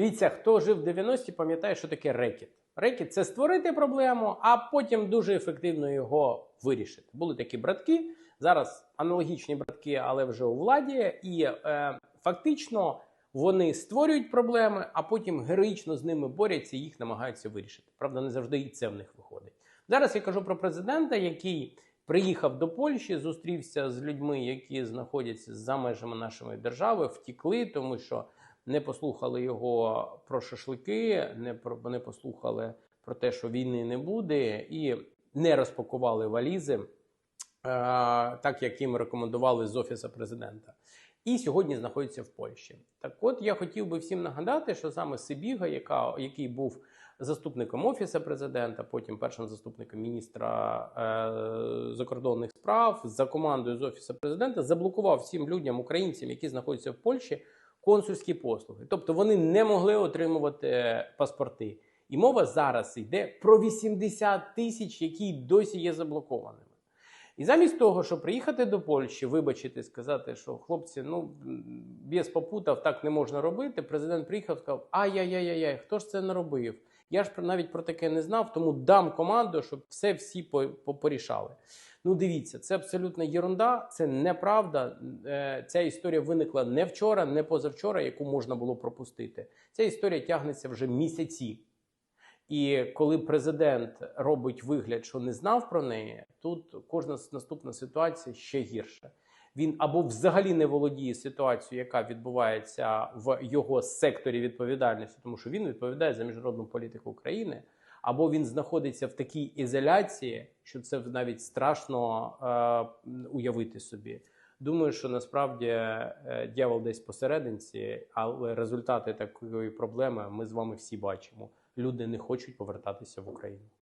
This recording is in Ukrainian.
Дивіться, хто жив в 90-ті, пам'ятає, що таке рекет. Рекет це створити проблему, а потім дуже ефективно його вирішити. Були такі братки. Зараз аналогічні братки, але вже у владі, і е, фактично вони створюють проблеми, а потім героїчно з ними борються і їх намагаються вирішити. Правда, не завжди і це в них виходить. Зараз я кажу про президента, який приїхав до Польщі, зустрівся з людьми, які знаходяться за межами нашої держави, втікли, тому що не послухали його про шашлики, не про не послухали про те, що війни не буде, і не розпакували валізи, е, так як їм рекомендували з офісу президента. І сьогодні знаходиться в Польщі. Так, от я хотів би всім нагадати, що саме Сибіга, яка який був заступником офісу президента, потім першим заступником міністра е, закордонних справ за командою з офісу президента, заблокував всім людям, українцям, які знаходяться в Польщі, консульські послуги. Тобто вони не могли отримувати паспорти. І мова зараз йде про 80 тисяч, які досі є заблокованими. І замість того, щоб приїхати до Польщі, вибачити, сказати, що хлопці, ну без попутав, так не можна робити. Президент приїхав сказав: ай-яй-яй-яй, хто ж це не робив? Я ж навіть про таке не знав, тому дам команду, щоб все всі по- по- порішали. Ну, дивіться, це абсолютна єрунда, це неправда. Е, Ця історія виникла не вчора, не позавчора, яку можна було пропустити. Ця історія тягнеться вже місяці. І коли президент робить вигляд, що не знав про неї, тут кожна наступна ситуація ще гірша. Він або взагалі не володіє ситуацією, яка відбувається в його секторі відповідальності, тому що він відповідає за міжнародну політику України, або він знаходиться в такій ізоляції, що це навіть страшно е, уявити собі. Думаю, що насправді е, дьявол десь посерединці, але результати такої проблеми ми з вами всі бачимо. Люди не хочуть повертатися в Україну.